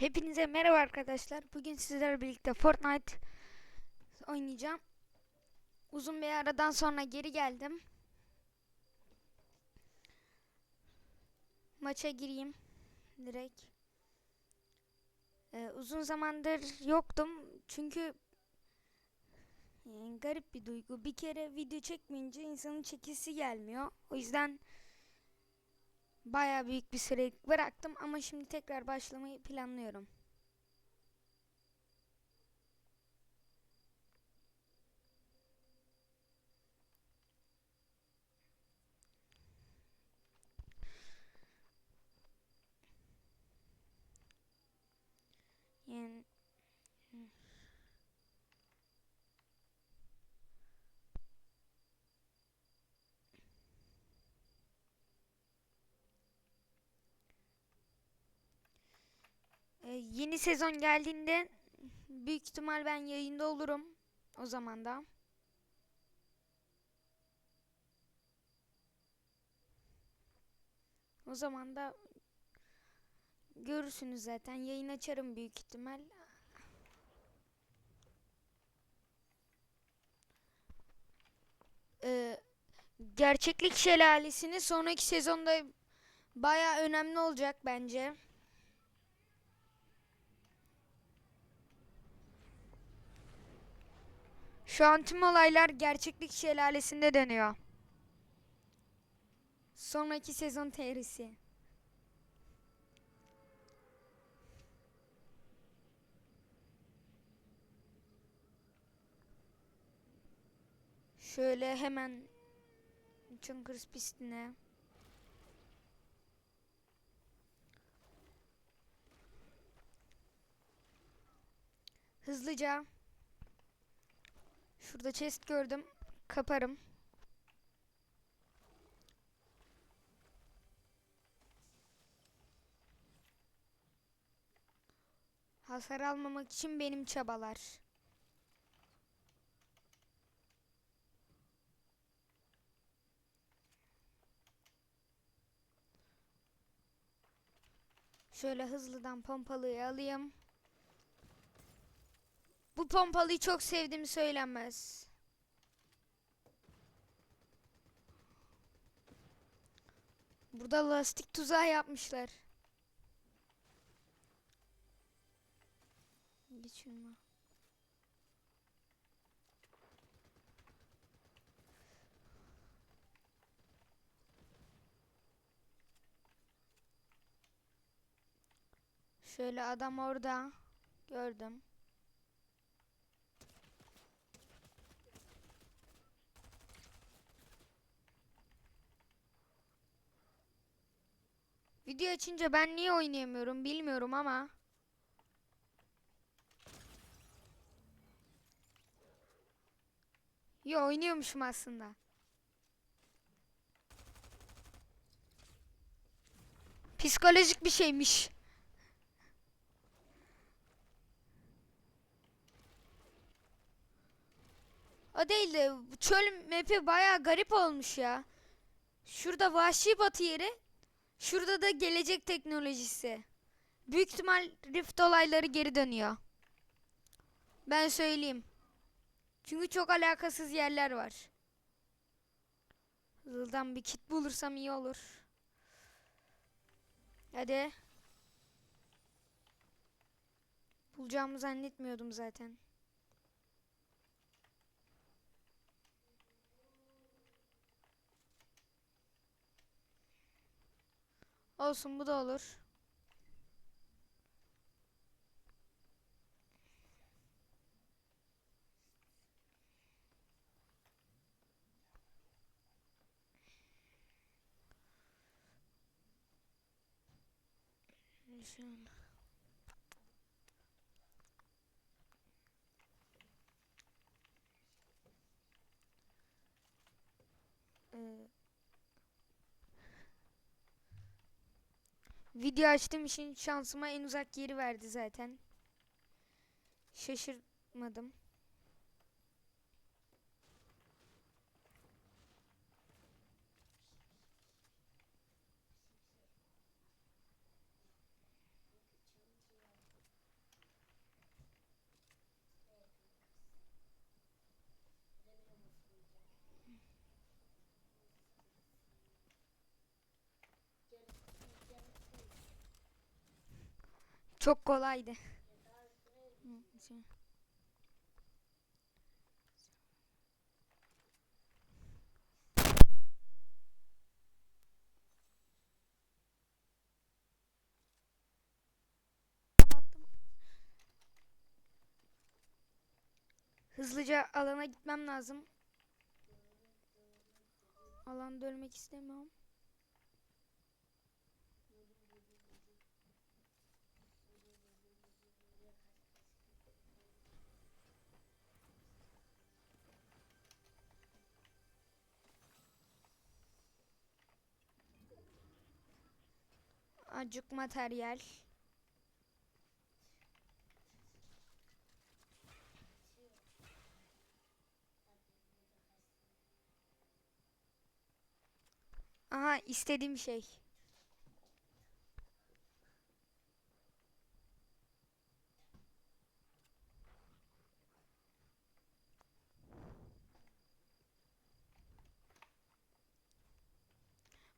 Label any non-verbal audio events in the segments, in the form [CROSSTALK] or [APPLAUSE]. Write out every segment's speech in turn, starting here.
Hepinize merhaba arkadaşlar. Bugün sizlerle birlikte Fortnite oynayacağım. Uzun bir aradan sonra geri geldim. Maça gireyim direkt. Ee, uzun zamandır yoktum çünkü yani garip bir duygu. Bir kere video çekmeyince insanın çekisi gelmiyor. O yüzden Bayağı büyük bir süre bıraktım ama şimdi tekrar başlamayı planlıyorum. Yani Ee, yeni sezon geldiğinde büyük ihtimal ben yayında olurum o zaman da. O zaman da görürsünüz zaten. Yayın açarım büyük ihtimal. Ee, gerçeklik şelalesini sonraki sezonda baya önemli olacak bence. Şu an tüm olaylar gerçeklik şelalesinde dönüyor. Sonraki sezon teorisi. Şöyle hemen Chunkers pistine. Hızlıca Şurada chest gördüm. Kaparım. Hasar almamak için benim çabalar. Şöyle hızlıdan pompalıyı alayım. Bu pompalıyı çok sevdiğim söylenmez. Burada lastik tuzağı yapmışlar. Geçin Şöyle adam orada. Gördüm. Video açınca ben niye oynayamıyorum bilmiyorum ama. Yo oynuyormuşum aslında. Psikolojik bir şeymiş. O değil de çöl map'i bayağı garip olmuş ya. Şurada vahşi batı yeri. Şurada da gelecek teknolojisi. Büyük ihtimal Rift olayları geri dönüyor. Ben söyleyeyim. Çünkü çok alakasız yerler var. Hızlıdan bir kit bulursam iyi olur. Hadi. Bulacağımı zannetmiyordum zaten. Olsun bu da olur. Şöyle. Video açtığım için şansıma en uzak yeri verdi zaten. Şaşırmadım. Çok kolaydı. Hızlıca alana gitmem lazım. Alanda ölmek istemiyorum. Acık materyal. Aha istediğim şey.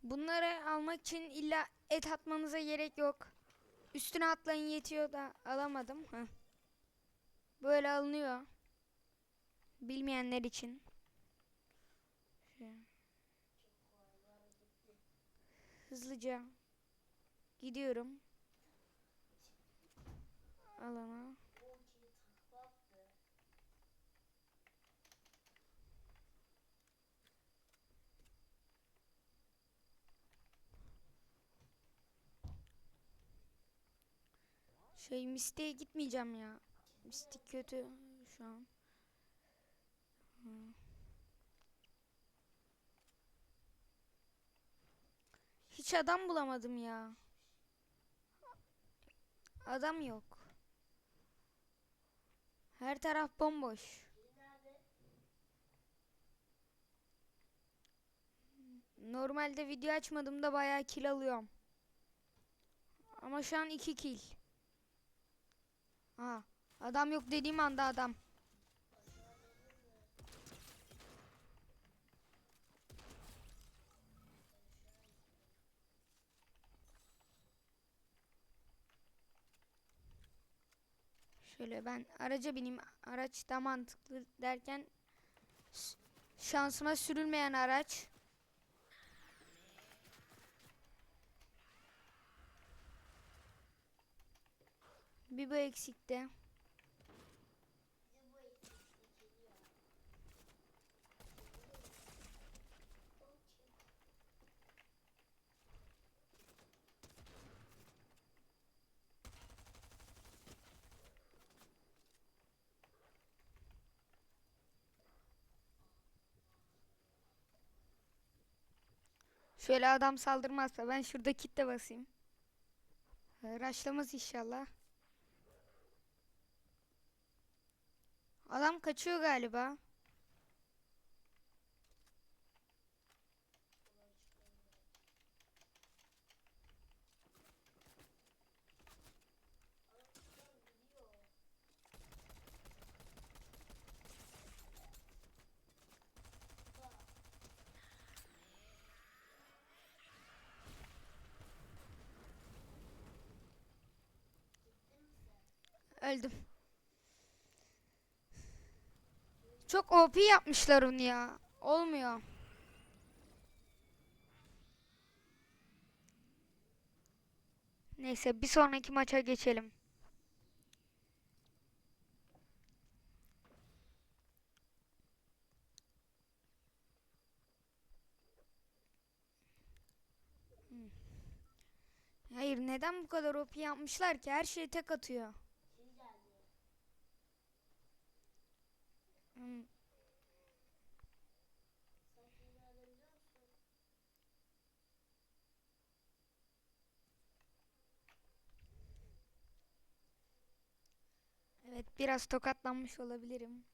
Bunları almak için illa et atmanıza gerek yok. Üstüne atlayın yetiyor da alamadım. Heh. Böyle alınıyor. Bilmeyenler için. Hızlıca gidiyorum. Alana. Şey Mystic'e gitmeyeceğim ya. Mystic kötü şu an. Hı. Hiç adam bulamadım ya. Adam yok. Her taraf bomboş. Normalde video açmadığımda bayağı kill alıyorum. Ama şu an 2 kill. Aha, adam yok dediğim anda adam. Şöyle ben araca bineyim. Araç da mantıklı derken şansıma sürülmeyen araç. Bir bu eksikti. Şöyle adam saldırmazsa ben şurada kitle basayım. Raşlamaz inşallah. Adam kaçıyor galiba. Öldüm. Çok OP yapmışlar onu ya. Olmuyor. Neyse bir sonraki maça geçelim. Hayır neden bu kadar OP yapmışlar ki? Her şey tek atıyor. Evet biraz tokatlanmış olabilirim.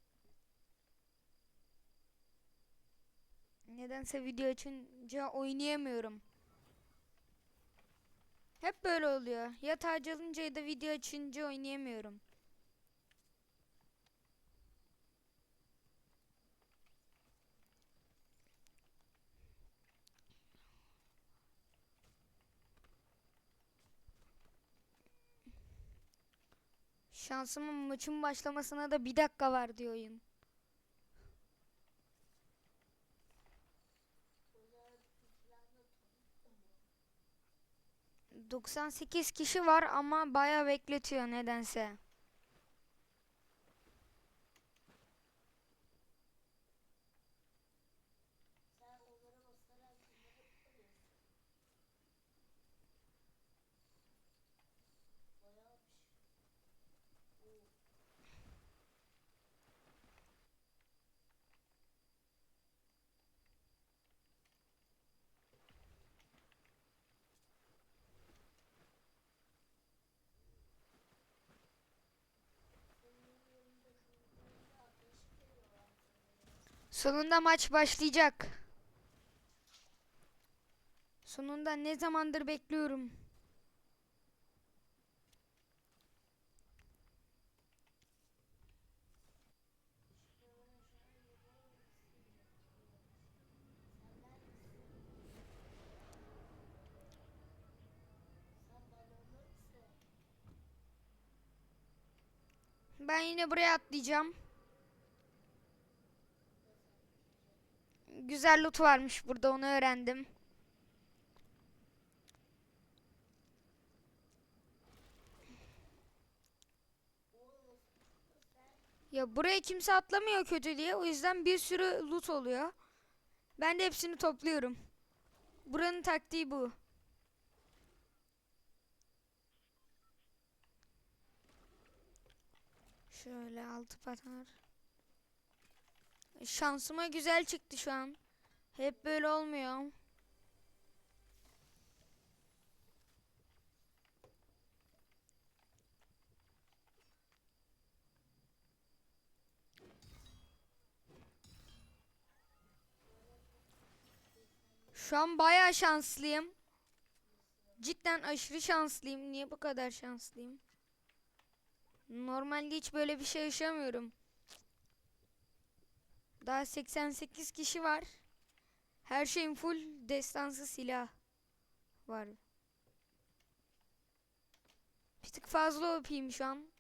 Nedense video açınca oynayamıyorum. Hep böyle oluyor. Ya tacı alınca ya da video açınca oynayamıyorum. Şansımın maçın başlamasına da bir dakika var diyor oyun. ...98 kişi var ama bayağı bekletiyor nedense. Sonunda maç başlayacak. Sonunda ne zamandır bekliyorum. Ben yine buraya atlayacağım. Güzel loot varmış burada onu öğrendim. Ya buraya kimse atlamıyor kötü diye. O yüzden bir sürü loot oluyor. Ben de hepsini topluyorum. Buranın taktiği bu. Şöyle altı patar. Şansıma güzel çıktı şu an. Hep böyle olmuyor. Şu an bayağı şanslıyım. Cidden aşırı şanslıyım. Niye bu kadar şanslıyım? Normalde hiç böyle bir şey yaşamıyorum. Daha 88 kişi var. Her şeyin full destansı silah var. Bir tık fazla OP'yim şu an.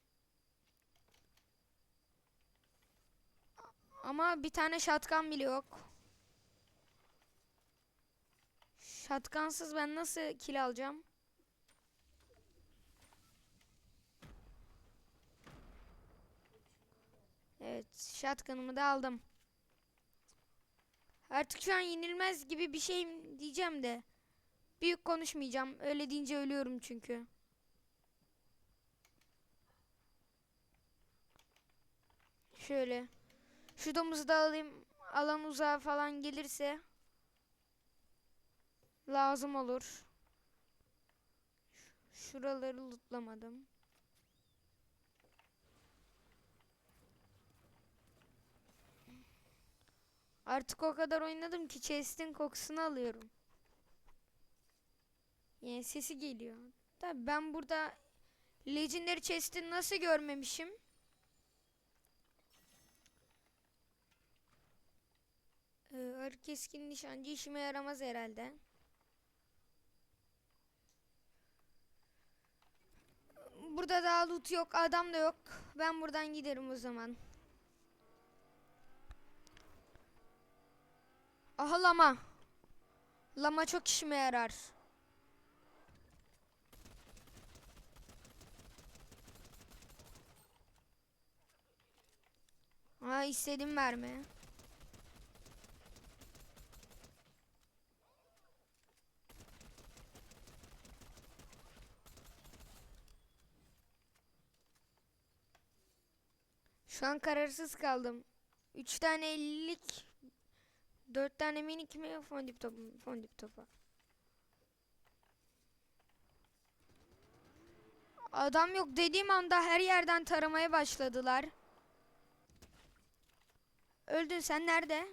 Ama bir tane şatkan bile yok. Şatkansız ben nasıl kill alacağım? Evet, şatkanımı da aldım. Artık şu an yenilmez gibi bir şey diyeceğim de. Büyük konuşmayacağım. Öyle deyince ölüyorum çünkü. Şöyle. Şu domuzu da alayım. Alan uzağa falan gelirse. Lazım olur. Şuraları lootlamadım. Artık o kadar oynadım ki chest'in kokusunu alıyorum. Yani sesi geliyor. Tabi ben burada Legendary chest'i nasıl görmemişim? Ee, keskin nişancı işime yaramaz herhalde. Burada daha loot yok, adam da yok. Ben buradan giderim o zaman. Aha lama. Lama çok işime yarar. Ha istedim verme. Şu an kararsız kaldım. 3 tane 50'lik 4 tane minik mi fondip topu? Fondip topu. Adam yok dediğim anda her yerden taramaya başladılar. Öldün sen nerede?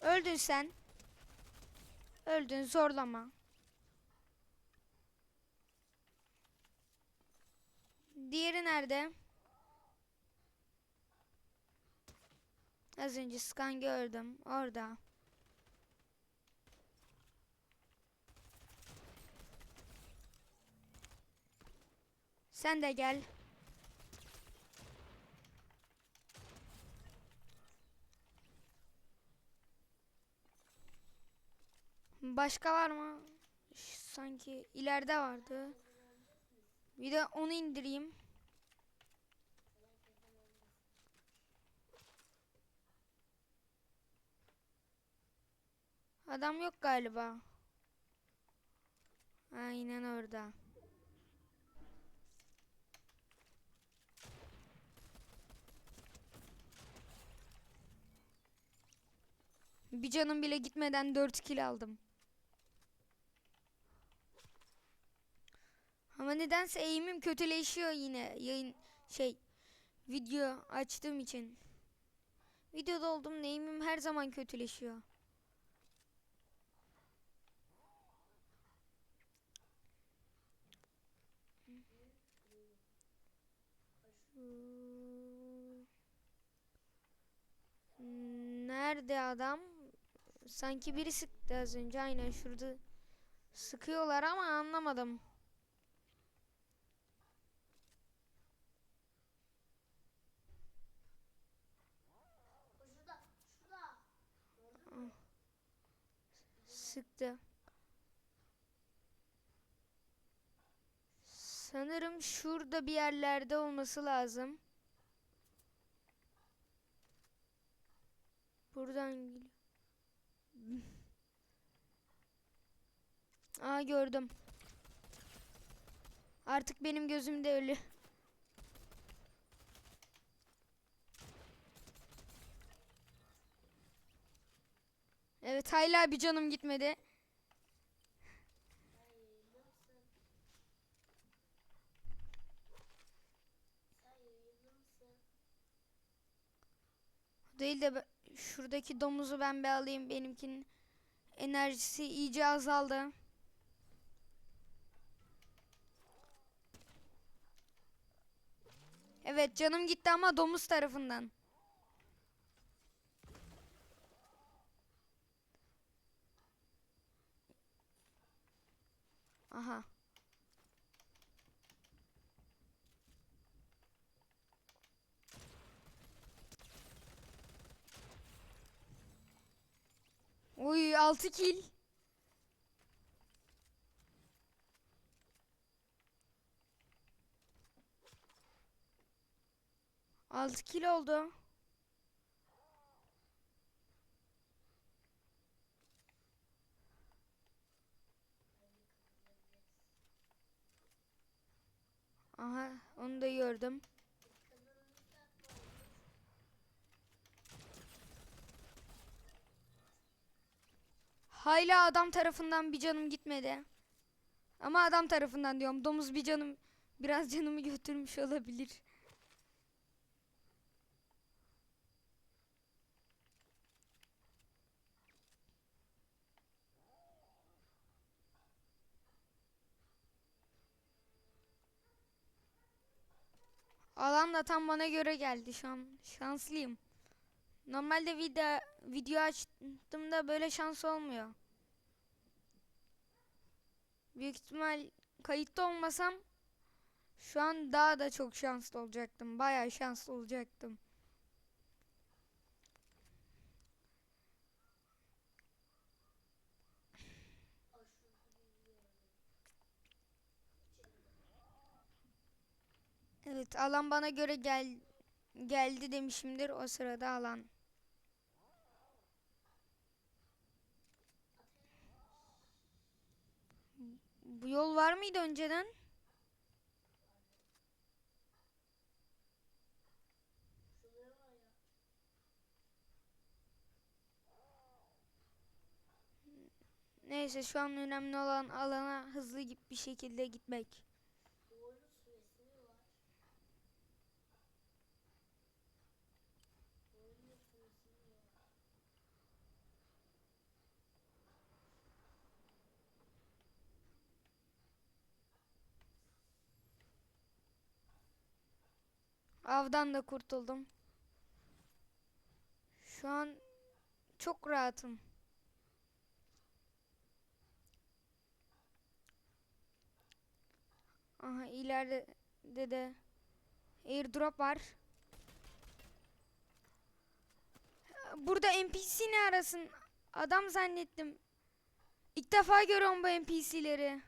Öldün sen. Öldün zorlama. Diğeri nerede? Az önce scan gördüm. Orada. Sen de gel. Başka var mı? Sanki ileride vardı. Bir de onu indireyim. Adam yok galiba. Aynen orada. Bir canım bile gitmeden 4 kill aldım. Ama nedense eğimim kötüleşiyor yine yayın şey video açtığım için. Videoda olduğum eğimim her zaman kötüleşiyor. Nerede adam? Sanki biri sıktı az önce. Aynen şurada sıkıyorlar ama anlamadım. Sıktı. Sanırım şurada bir yerlerde olması lazım. Buradan geliyor. [LAUGHS] Aa gördüm. Artık benim gözümde ölü. Evet hala bir canım gitmedi. Değil de şuradaki domuzu ben bir alayım. Benimkinin enerjisi iyice azaldı. Evet canım gitti ama domuz tarafından. Aha. 6 kill. Altı kill oldu. Aha onu da gördüm. Hala adam tarafından bir canım gitmedi. Ama adam tarafından diyorum. Domuz bir canım biraz canımı götürmüş olabilir. Alan da tam bana göre geldi şu an. Şanslıyım. Normalde video video açtığımda böyle şans olmuyor. Büyük ihtimal kayıtta olmasam şu an daha da çok şanslı olacaktım. Bayağı şanslı olacaktım. Evet, alan bana göre gel geldi demişimdir o sırada alan. Bu yol var mıydı önceden? Neyse şu an önemli olan alana hızlı bir şekilde gitmek. Doğru süresi mi var? Doğru süresi mi var? Avdan da kurtuldum. Şu an çok rahatım. Aha ileride de airdrop var. Burada NPC ne arasın? Adam zannettim. İlk defa görüyorum bu NPC'leri.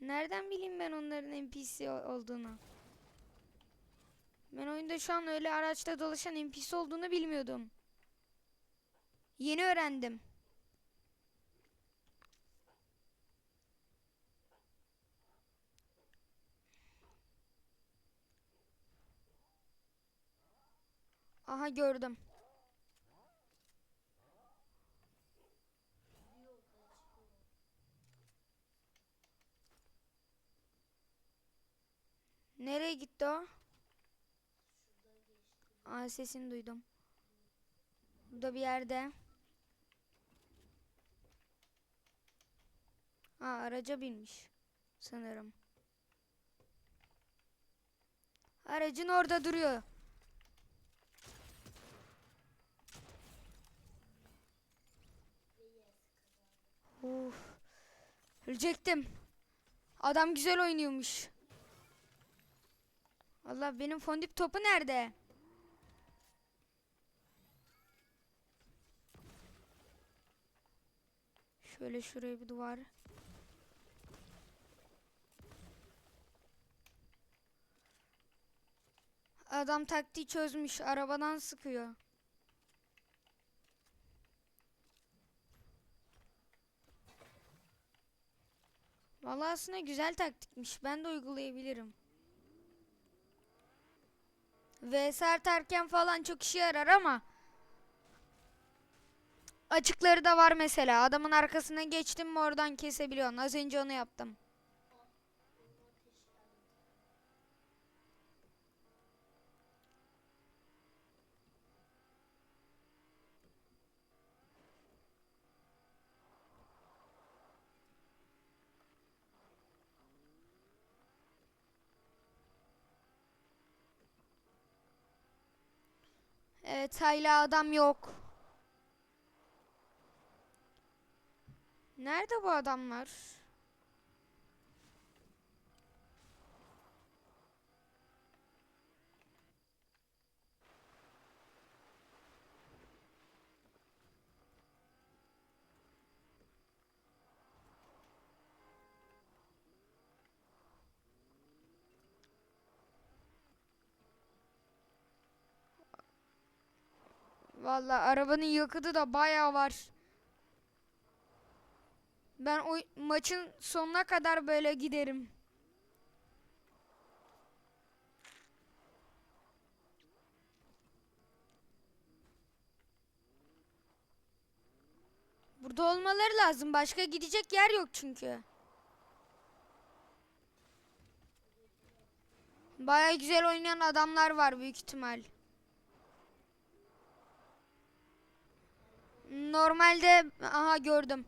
Nereden bileyim ben onların NPC olduğunu? Ben oyunda şu an öyle araçta dolaşan NPC olduğunu bilmiyordum. Yeni öğrendim. Aha gördüm. Nereye gitti o? Aa sesini duydum. Burada bir yerde. Aa araca binmiş. Sanırım. Aracın orada duruyor. Uf. Ölecektim. Adam güzel oynuyormuş. Allah benim fondip topu nerede? Şöyle şuraya bir duvar. Adam taktiği çözmüş. Arabadan sıkıyor. Vallahi aslında güzel taktikmiş. Ben de uygulayabilirim. VS atarken falan çok işe yarar ama açıkları da var mesela. Adamın arkasına geçtim mi oradan kesebiliyorsun. Az önce onu yaptım. Evet hala adam yok. Nerede bu adamlar? Vallahi arabanın yakıtı da bayağı var. Ben o maçın sonuna kadar böyle giderim. Burada olmaları lazım. Başka gidecek yer yok çünkü. Baya güzel oynayan adamlar var büyük ihtimal. Normalde aha gördüm.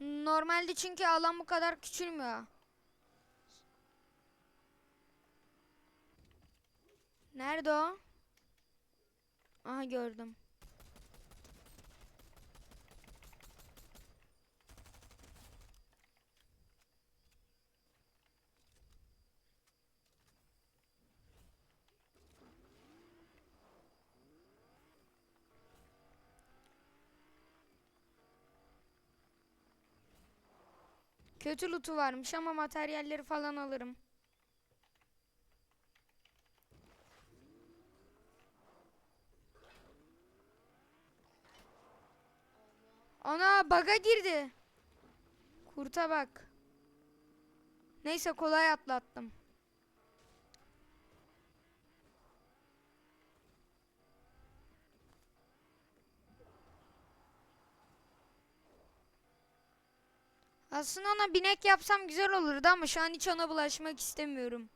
Normalde çünkü alan bu kadar küçülmüyor. Nerede o? Aha gördüm. Kötü lootu varmış ama materyalleri falan alırım. Ana baga girdi. Kurta bak. Neyse kolay atlattım. Aslında ona binek yapsam güzel olurdu ama şu an hiç ona bulaşmak istemiyorum.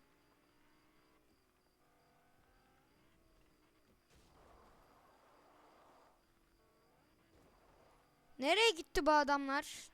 Nereye gitti bu adamlar?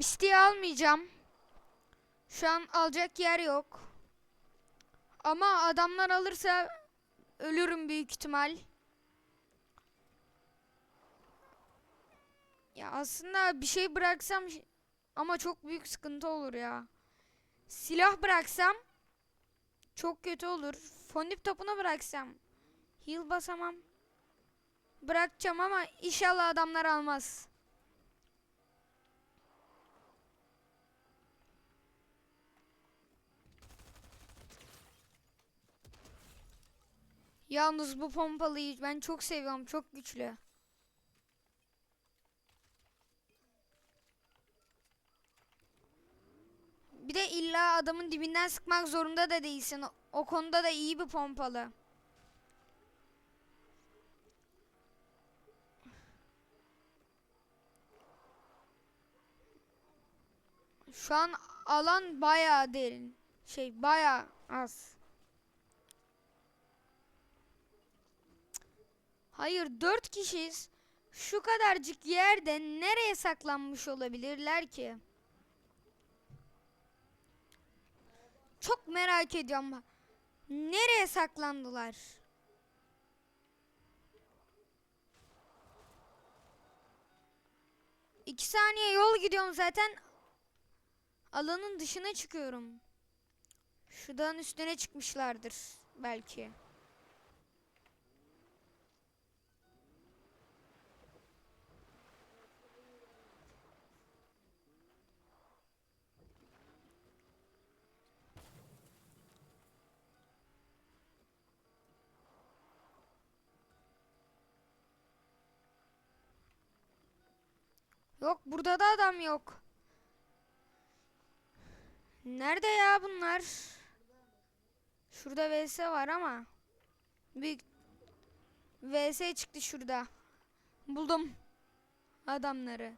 Mistiği almayacağım. Şu an alacak yer yok. Ama adamlar alırsa ölürüm büyük ihtimal. Ya aslında bir şey bıraksam ama çok büyük sıkıntı olur ya. Silah bıraksam çok kötü olur. Fondip topunu bıraksam heal basamam. Bırakacağım ama inşallah adamlar almaz. Yalnız bu pompalıyı ben çok seviyorum. Çok güçlü. Bir de illa adamın dibinden sıkmak zorunda da değilsin. O, konuda da iyi bir pompalı. Şu an alan bayağı derin. Şey bayağı az. Hayır dört kişiyiz. Şu kadarcık yerde nereye saklanmış olabilirler ki? Çok merak ediyorum. Nereye saklandılar? İki saniye yol gidiyorum zaten. Alanın dışına çıkıyorum. Şu dağın üstüne çıkmışlardır belki. Yok burada da adam yok. Nerede ya bunlar? Şurada VS var ama büyük VS çıktı şurada. Buldum adamları.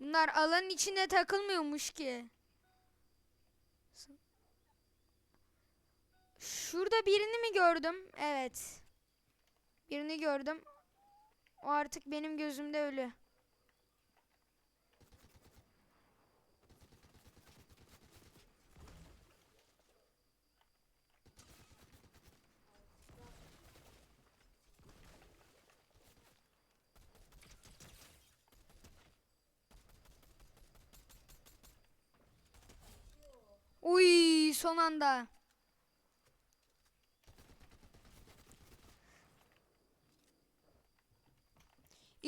Bunlar alanın içinde takılmıyormuş ki. Şurada birini mi gördüm? Evet. Birini gördüm. O artık benim gözümde ölü. Uy son anda.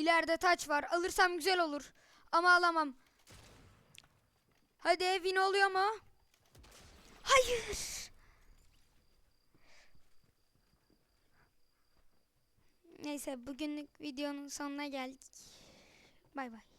İleride taç var. Alırsam güzel olur. Ama alamam. Hadi win oluyor mu? Hayır. Neyse bugünlük videonun sonuna geldik. Bay bay.